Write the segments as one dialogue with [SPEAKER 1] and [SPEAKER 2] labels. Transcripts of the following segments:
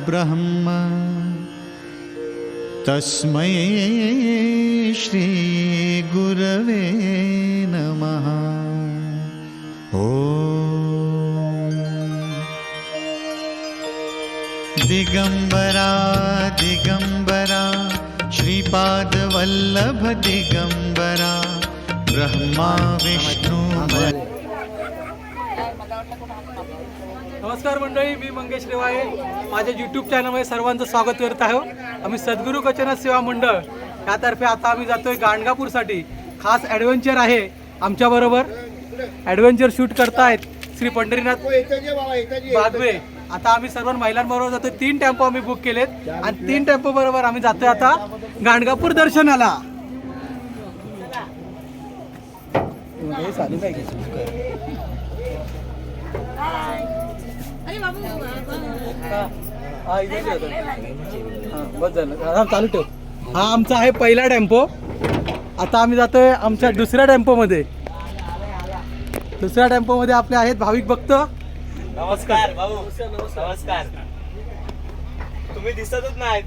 [SPEAKER 1] परब्रह्म तस्मै श्रीगुरवे नमः। ॐ। दिगम्बरा दिगम्बरा श्रीपादवल्लभ दिगम्बरा ब्रह्मा
[SPEAKER 2] नमस्कार मंडळी मी मंगेश रेवाळे. माझ्या यूट्यूब चॅनलमध्ये सर्वांचं स्वागत करत आहो. आम्ही सद्गुरू कचना सेवा मंडळ. यातर्फे आता आम्ही जातोय गाणगापूरसाठी. खास ॲडव्हेंचर आहे आमच्याबरोबर ॲडव्हेंचर शूट करतायत श्री पंढरीनाथ बागवे. आता आम्ही सर्व महिलांबरोबर जातोय. तीन टेम्पो आम्ही बुक केलेत. आणि तीन टेम्पो बरोबर आम्ही जातोय आता गाणगापूर दर्शनाला. हा, इथे ठेव आता. हा, बस झालं हा, चालू ठेव हा आमचा आहे पहिला टेम्पो. आता आम्ही जातोय आमच्या दुसऱ्या टेम्पोमध्ये. दुसऱ्या टेम्पोमध्ये आपले आहेत भाविक भक्त.
[SPEAKER 3] नमस्कार भाऊ. नमस्कार. तुम्ही दिसतच नाहीत.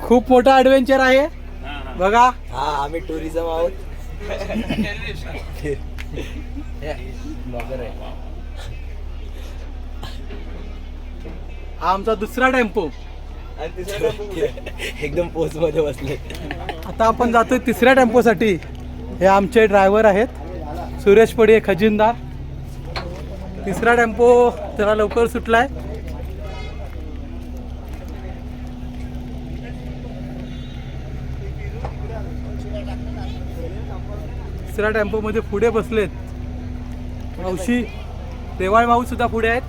[SPEAKER 2] खूप मोठा ॲडव्हेंचर आहे. बघा.
[SPEAKER 3] हा आम्ही टुरिझम आहोत.
[SPEAKER 2] हा आमचा दुसरा टेम्पो.
[SPEAKER 3] आणि तिसरा टेम्पो एकदम पोच मध्ये बसले.
[SPEAKER 2] आता आपण जातोय तिसऱ्या टेम्पोसाठी. हे आमचे ड्रायव्हर आहेत. सुरेश पडी खजिनदार. तिसरा टेम्पो जरा लवकर सुटलाय. तिसऱ्या टेम्पोमध्ये पुढे बसलेत. मावशी रेवाळ माऊ सुद्धा पुढे आहेत.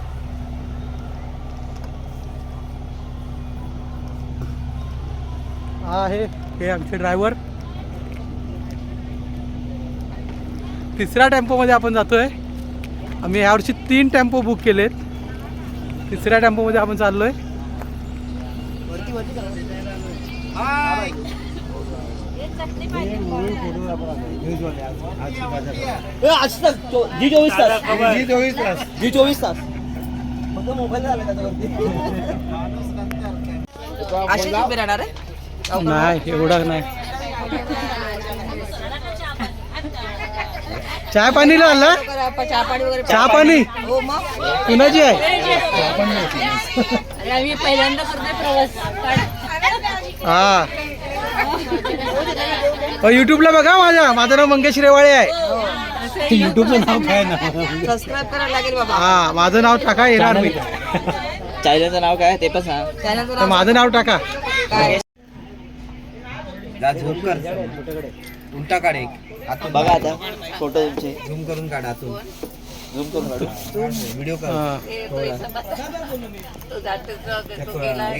[SPEAKER 2] हा आहे हे आमचे ड्रायव्हर तिसऱ्या टेम्पोमध्ये आपण जातोय. आम्ही यावर्षी तीन टेम्पो बुक केलेत. तिसऱ्या टेम्पोमध्ये आपण चाललोय.
[SPEAKER 3] जी चोवीस तास. जी चोवीस तास. जी चोवीस तास. फक्त मोबाईल झाला त्याच्यावरती?
[SPEAKER 4] राहणार आहे?
[SPEAKER 2] नाही एवढा नाही. चहा पाणी आला?
[SPEAKER 4] चहा पाणी? वगैरे
[SPEAKER 2] चहा पाणी
[SPEAKER 4] हो
[SPEAKER 2] कुणाची आहे
[SPEAKER 4] अरे आम्ही पहिल्यांदा करतोय प्रवास
[SPEAKER 2] हा. युट्यूबला बघा माझ्या. माझं नाव मंगेश रेवाळे आहे. युट्यूबचं नाव काय ना?
[SPEAKER 4] सबस्क्राईब करायला लागेल बाबा.
[SPEAKER 2] हा माझं नाव टाका येणार मी.
[SPEAKER 3] चायनाचं नाव काय? ते पण सांग.
[SPEAKER 2] माझं नाव टाका.
[SPEAKER 4] काय?
[SPEAKER 5] झूम कर. उलटा काढ एक. आतून
[SPEAKER 3] बघा आता फोटो तुमचे.
[SPEAKER 5] झूम करून काढ आतून.
[SPEAKER 3] झूम करून काढू.
[SPEAKER 5] व्हिडिओ कर.
[SPEAKER 2] हा.
[SPEAKER 4] तो जातो, तो- तो- तो गेलाय.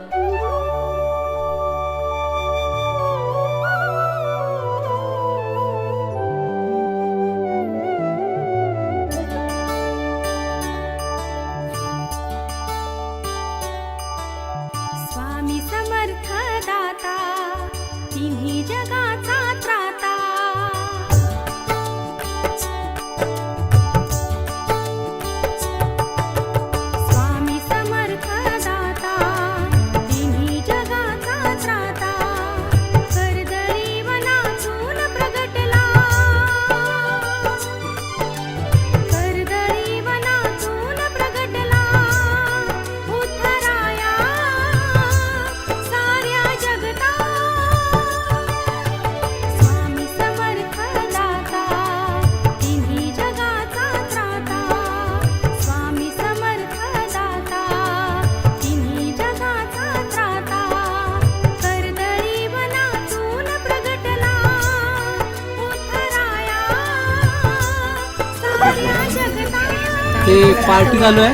[SPEAKER 2] ते पार्टी चालू आहे.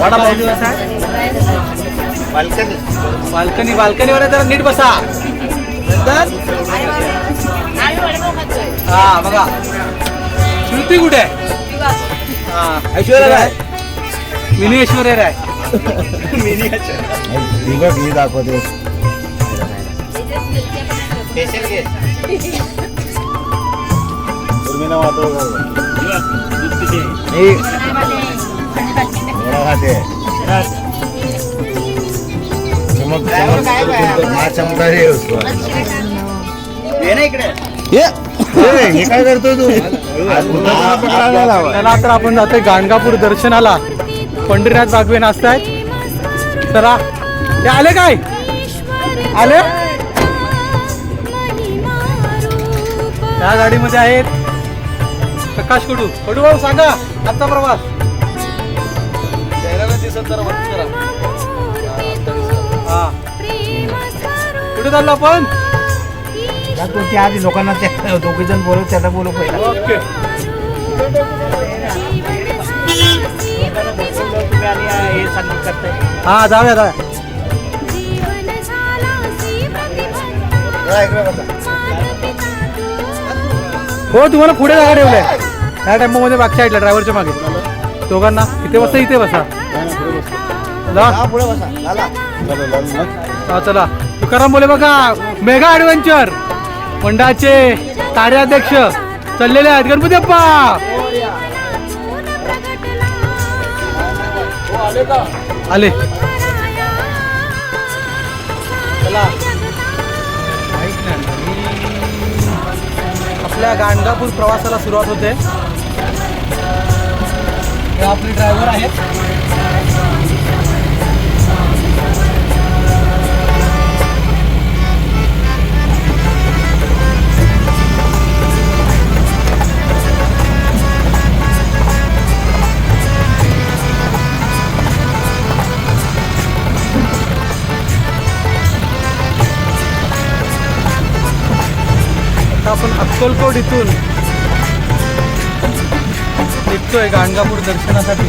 [SPEAKER 2] किती दिवस आहे? बाल्कनी. बाल्कनीवर जरा नीट बसा. नंतर? हा बघा. श्रुती कुठे आहे? हा
[SPEAKER 3] Aishwarya Rai.
[SPEAKER 2] Mini Aishwarya. Rai
[SPEAKER 5] special guest.
[SPEAKER 1] हे काय करतोय तू
[SPEAKER 2] चला तर आपण जातोय गाणगापूर दर्शनाला. पंढरीनाथ बागवे नाचतायत. चला. ते आले काय? आले? या गाडीमध्ये आहेत प्रकाश कडू कडू भाऊ सांगा आजचा प्रवास. हा. कुठे चाललो आपण?
[SPEAKER 5] त्या आधी लोकांना त्या दोघे जण बोलव त्याला बोलव पहिला.
[SPEAKER 2] ओके. हा जाऊया जाऊया. हो तुम्हाला पुढे जागा ठेवलंय. त्या टेम्पोमध्ये मागच्या साईडला ड्रायव्हरच्या मागे. दोघांना इथे बसा इथे बसा. जा. हा चला. तुकाराम बोले बघा मेगा ऍडव्हेंचर मंडळाचे कार्याध्यक्ष चाललेले आहेत. गणपती अप्पा आले आपल्या गाणगापूर प्रवासाला सुरुवात होते. आपले ड्रायव्हर आहेत. आता आपण अक्कलकोट इथून निघतोय गाणगापूर दर्शनासाठी.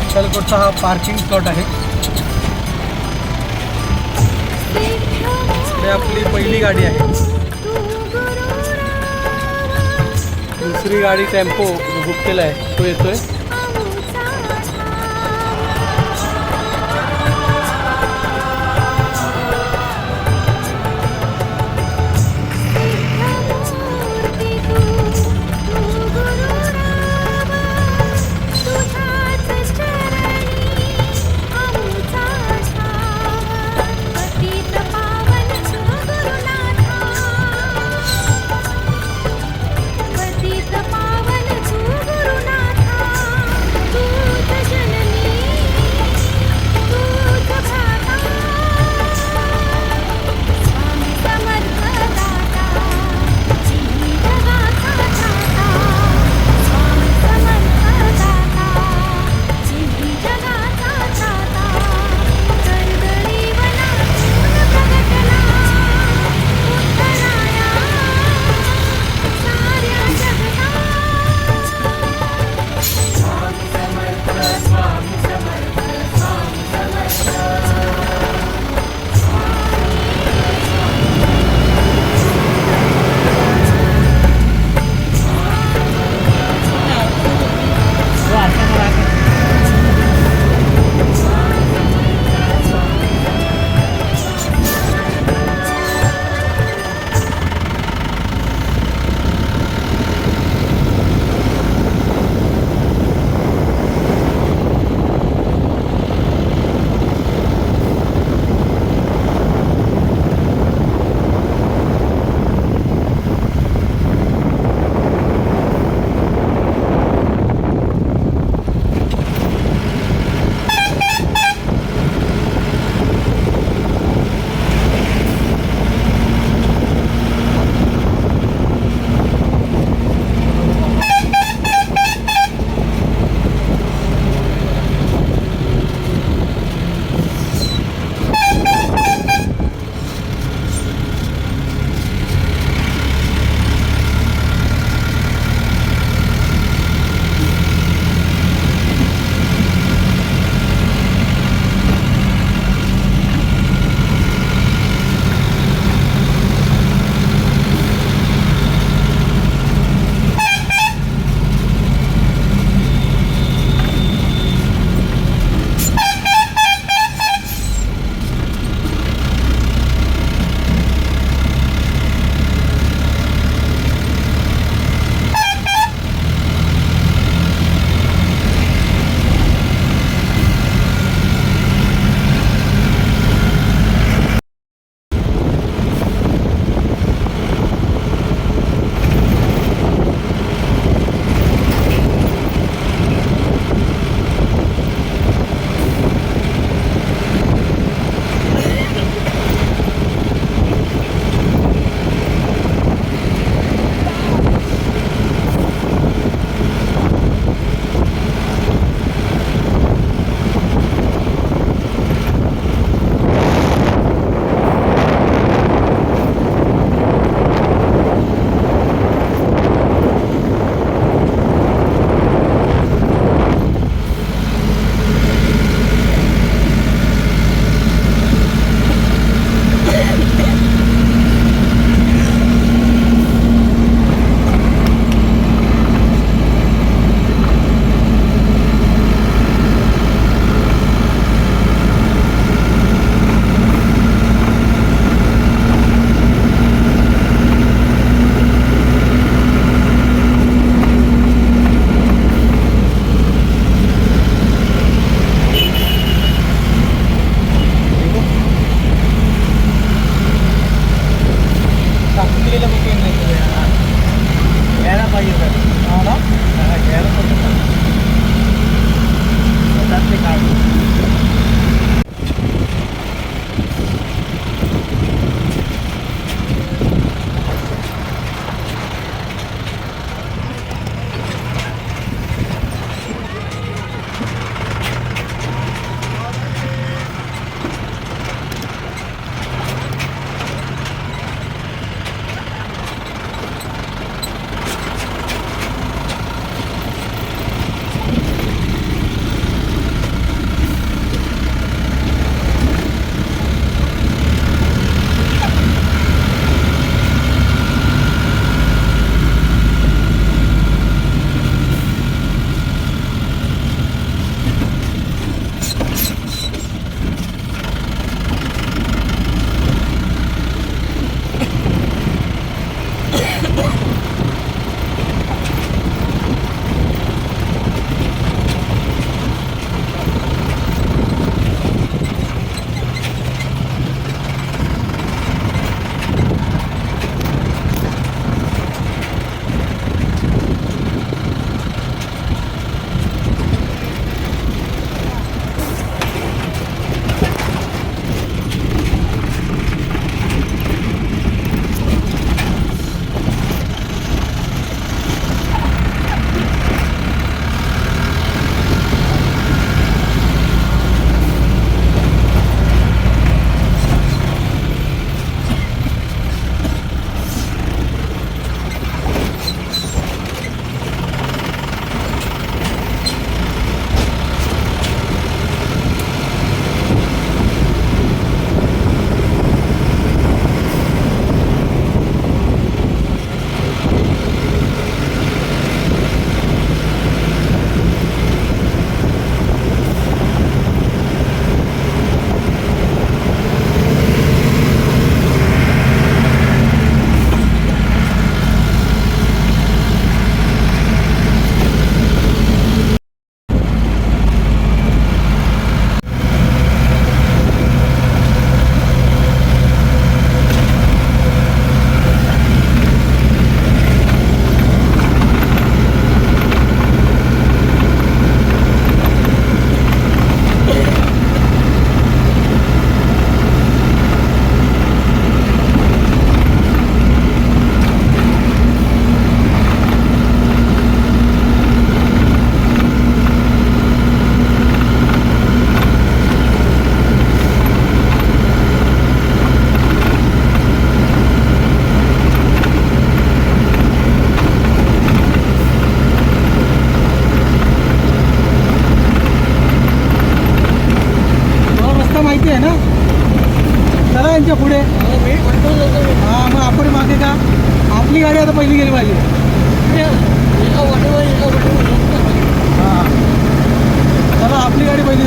[SPEAKER 2] अक्कलकोटचा हा पार्किंग स्लॉट आहे. हे आपली पहिली गाडी आहे. दुसरी गाडी टेम्पो बुक केला आहे तो येतोय.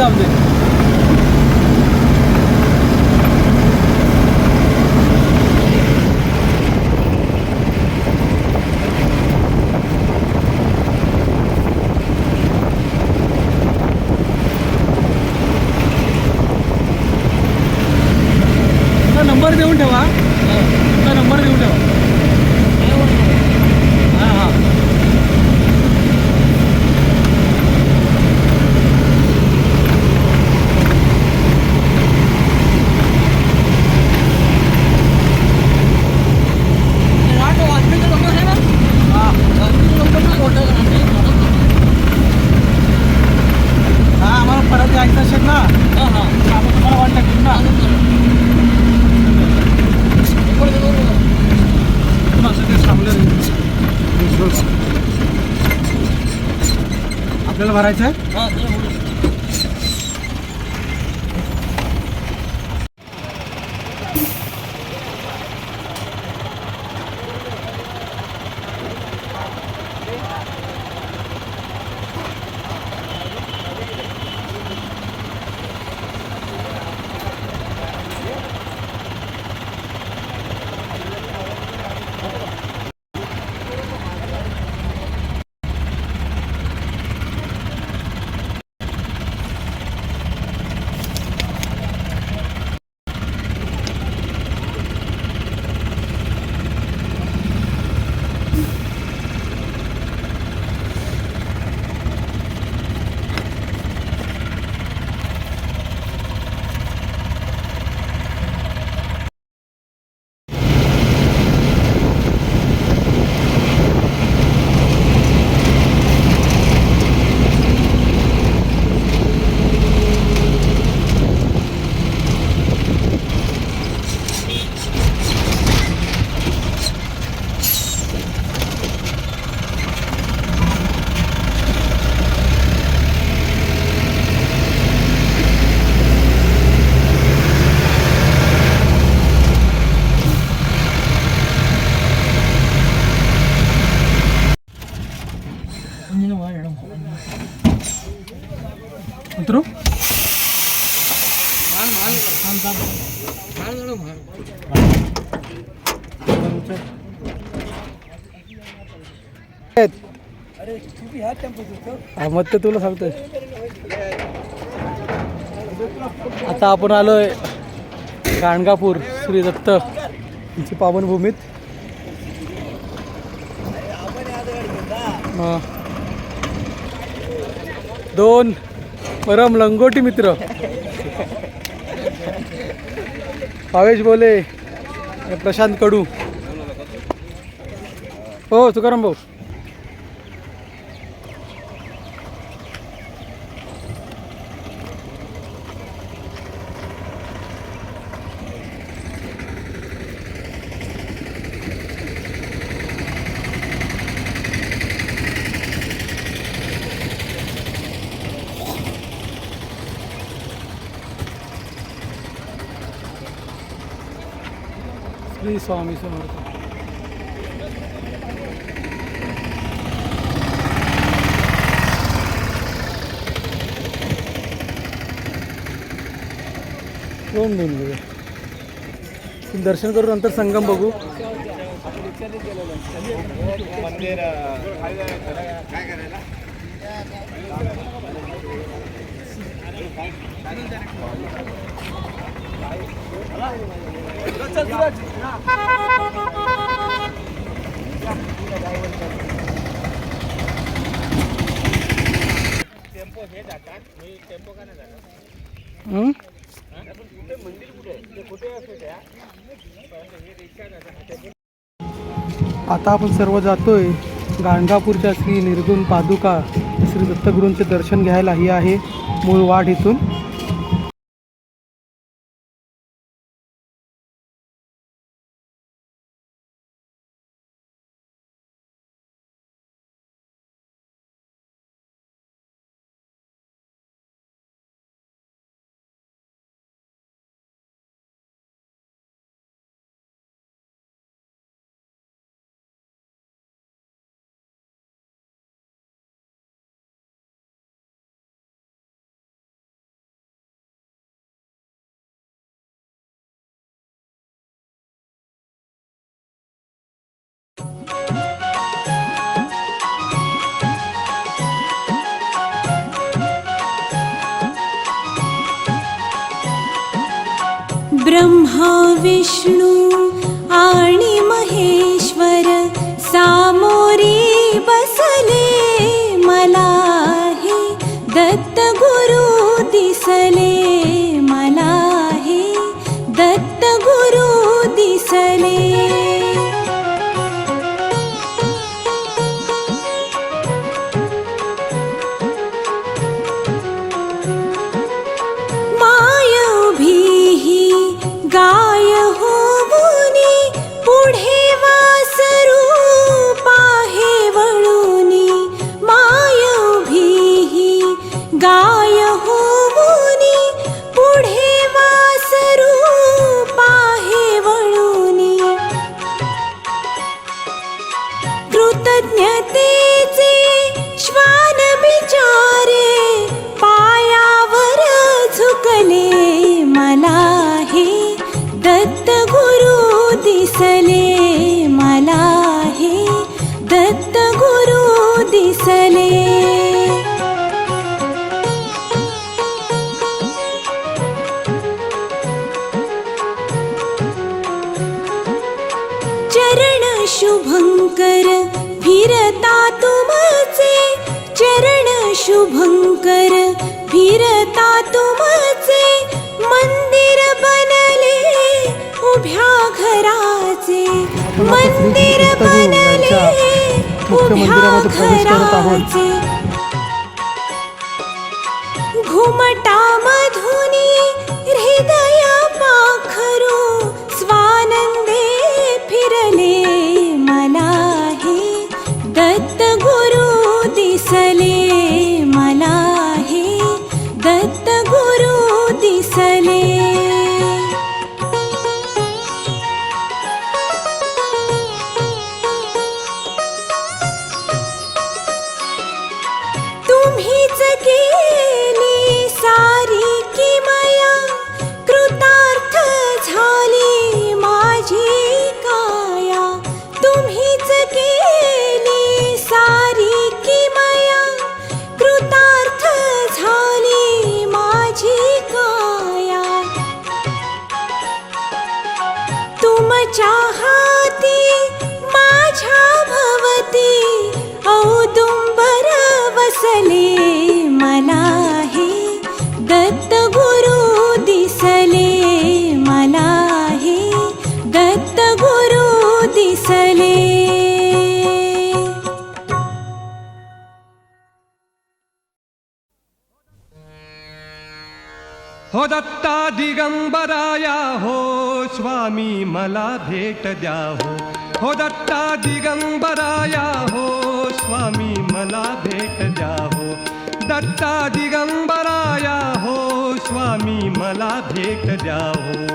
[SPEAKER 2] आपली হোটেল मग तर तुला सांगतोय. आता आपण आलोय गाणगापूर श्री दत्त यांची पावनभूमीत. दोन परम लंगोटी मित्र. भावेश बोले प्रशांत कडू. हो तुकाराम भाऊ. श्री स्वामी समर्थ. दोन दोन घेऊया दर्शन करून नंतर संगम बघू. आता आपण सर्व जातोय गाणगापूरच्या श्री निर्गुण पादुका श्री दत्तगुरूंचे दर्शन घ्यायला. ही आहे मूळ वाट इथून.
[SPEAKER 6] ब्रह्मा विष्णू आणि महेश्वर सामोरी बसले मला हे दत्त गुरु दिसले मला हे दत्त गुरु दिसले मंदिर बनले उभ्या घराचे घुमटा
[SPEAKER 7] स्वामी मला भेट द्या हो हो दत्ता दिगंबराया हो स्वामी मला भेट द्या हो दत्ता दिगंबराया हो स्वामी मला भेट द्या हो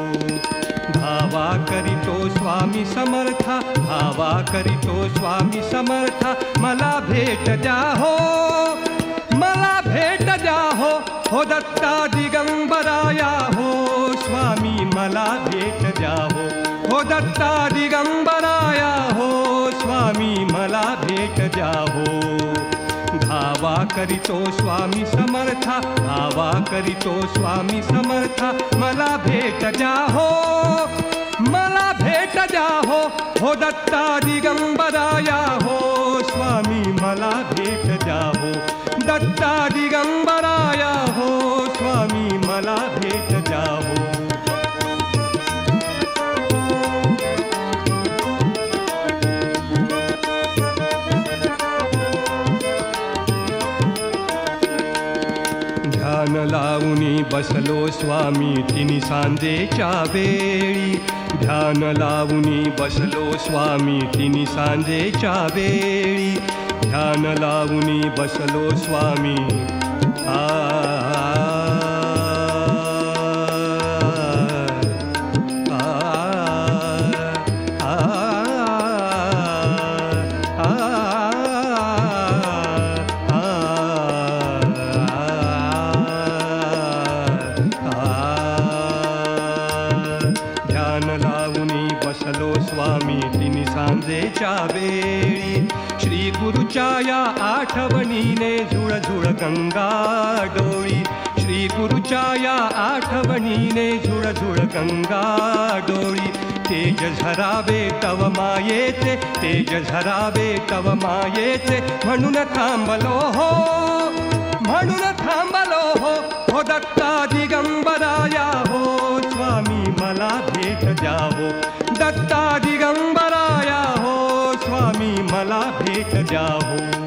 [SPEAKER 7] भावा करीतो स्वामी समर्था भावा करीतो स्वामी समर्था मला भेट द्या हो भेट हो हो दत्ता दिगंबराया हो, स्वामी मला भेट हो हो दत्ता दिगंबराया हो, स्वामी मला भेट द्या हो धावा करीतो स्वामी समर्था, धावा करीतो स्वामी समर्था, मला भेट हो मला भेट हो हो दत्ता दिगंबराया हो, स्वामी मला भेट हो दत्ता दिगंबराया हो स्वामी मला भेट द्या ध्यान लावूनी बसलो स्वामी तिनी सांजेच्या वेळी. ध्यान लावूनी बसलो स्वामी तिनी सांजेच्या वेळी. ध्यान लावूनी बसलो स्वामी। आ गंगा डोळी. श्री गुरुच्या या आठवणीने झुळझुळ गंगा डोळी. तेज झरावे तव मायेचे तेज झरावे तव मायेचे. म्हणून थांबलो हो म्हणून थांबलो हो. हो दत्ता दिगंबराया हो स्वामी मला भेट द्यावो. दत्ता दिगंबराया हो स्वामी मला भेट द्यावो.